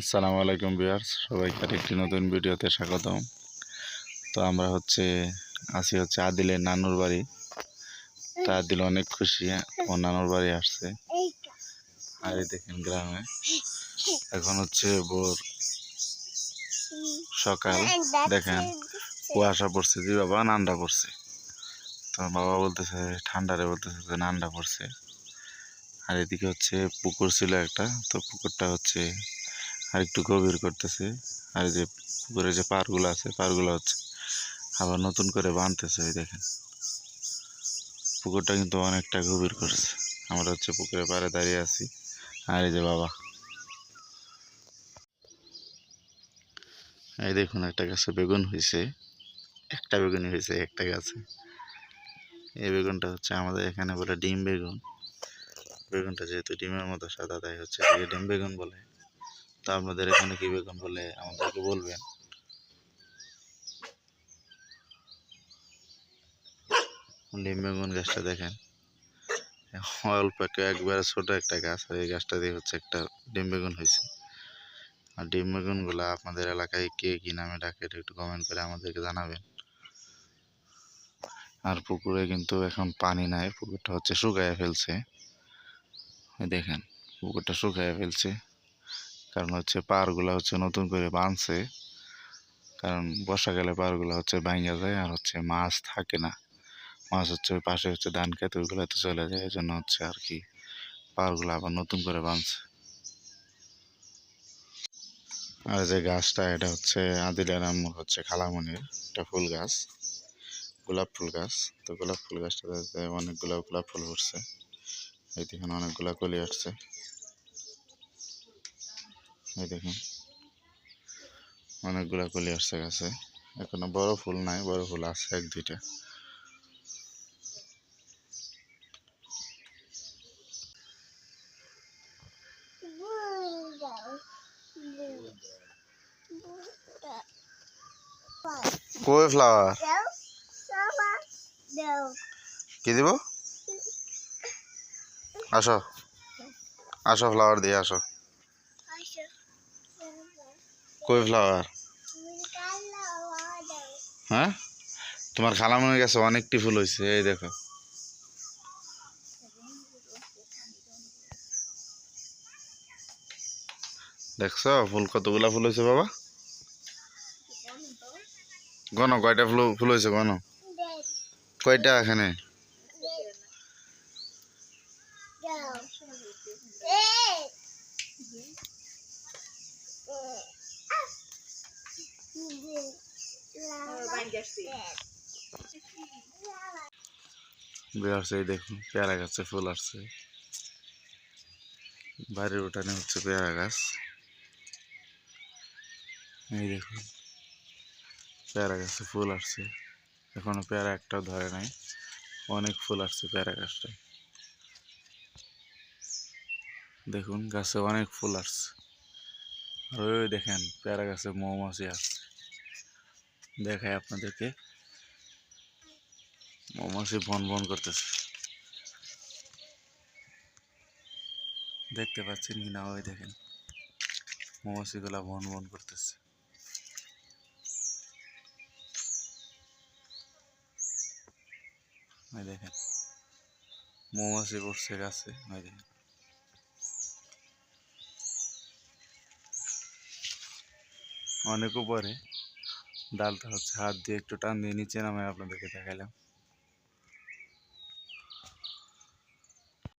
আসসালামু আলাইকুম বিয়ার্স সবাইকে আরেকটি নতুন ভিডিওতে স্বাগতম। তো আমরা হচ্ছে আসি হচ্ছে আদিলের নানুর বাড়ি। তা আদিল অনেক খুশি ও নানুর বাড়ি আসছে। আর দেখেন গ্রামে। এখন হচ্ছে ভোর সকাল। দেখেন, কুয়াশা পড়ছে জি বাবা নান্ডা পড়ছে। তো বাবা বলতেছে, ঠান্ডারে বলতেছে যে নান্ডা পড়ছে। আর এদিকে হচ্ছে পুকুর ছিল একটা, তো পুকুরটা হচ্ছে আর একটু গভীর করতেছে। আর যে পুকুরে যে পারগুলো আছে পারগুলো হচ্ছে আবার নতুন করে বাঁধতেছে ওই দেখেন। পুকুরটা কিন্তু অনেকটা গভীর করছে। আমরা হচ্ছে পুকুরের পাড়ে দাঁড়িয়ে আছি। আর এই যে বাবা। এই দেখুন, একটা গাছে বেগুন হয়েছে একটা বেগুনই হয়েছে একটা গাছে। এই বেগুনটা হচ্ছে আমাদের এখানে বলে ডিম বেগুন। বেগুনটা যেহেতু ডিমের মতো সাদা, তাই হচ্ছে ডিম বেগুন বলে। তো আপনাদের এখানে কি বেগুন বলে আমাদেরকে বলবেন? ডিম বেগুন গাছটা দেখেন। অল্প একবারে ছোট একটা গাছ, আর এই গাছটা দিয়ে হচ্ছে একটা ডিম বেগুন হয়েছে। আর ডিম বেগুনগুলো আপনাদের এলাকায় কে কি নামে ডাকে একটু কমেন্ট করে আমাদেরকে জানাবেন। আর পুকুরে কিন্তু এখন পানি নাই, পুকুরটা হচ্ছে শুকায় ফেলছে। দেখেন, পুকুরটা শুকায় ফেলছে। কারণ হচ্ছে পাহাড়গুলো হচ্ছে নতুন করে বাঁধছে কারণ বর্ষাকালে পাহাড়গুলো হচ্ছে ভাঙা যায় আর হচ্ছে মাছ থাকে না। মাছ হচ্ছে ওই পাশে হচ্ছে ধান খেত ওইগুলোতে চলে যায়। এই জন্য হচ্ছে আর কি পাহাড়গুলো আবার নতুন করে বাঁধছে আর যে গাছটা, এটা হচ্ছে আদিলের আম্মুর হচ্ছে খালামনির একটা ফুল গাছ, গোলাপ ফুল গাছ। তো গোলাপ ফুল গাছটাতে অনেকগুলো গোলাপ ফুল ফুটছে এই দেখুন অনেকগুলো কলি আসছে। এই দেখুন। অনেকগুলা কলি আসছে গাছে। এখনও বড় ফুল নাই, বড় ফুল আছে এক, দুইটা। কই ফ্লাওয়ার কি দিব? আসো। আসো ফ্লাওয়ার দিয়ে, আসো। কই ফ্লাওয়ার হ্যাঁ? তোমার খালামনের কাছে অনেকটি ফুল হয়েছে এই দেখো। দেখছ, ফুল কতগুলা ফুল হয়েছে বাবা? গণ, কয়টা ফুল ফুল হয়েছে গণ? কয়টা এখানে? এই দেখুন, পেয়ারা গাছে ফুল আসছে। বাড়ির উঠানে হচ্ছে পেয়ারা গাছ। এই দেখুন, পেয়ারা গাছে ফুল আসছে। এখনও পেয়ারা একটাও ধরে নাই। অনেক ফুল আসছে পেয়ারা গাছটায়। দেখুন, গাছে অনেক ফুল আসছে। আর ওই দেখেন, পেয়ারা গাছে মৌমাছি আসছে। দেখায় আপনাদেরকে। মৌমাছি বন বন করতেছে। দেখতে পাচ্ছেন কি না ওই দেখেন। মৌমাছিগুলা বন বন করতেছে। ওই দেখেন। মৌমাছি বসছে গাছে দেখেন। অনেক উপরে। ডালটা হচ্ছে হাত দিয়ে একটু টান দিয়ে নিচে নামে আপনাদেরকে দেখাইলাম।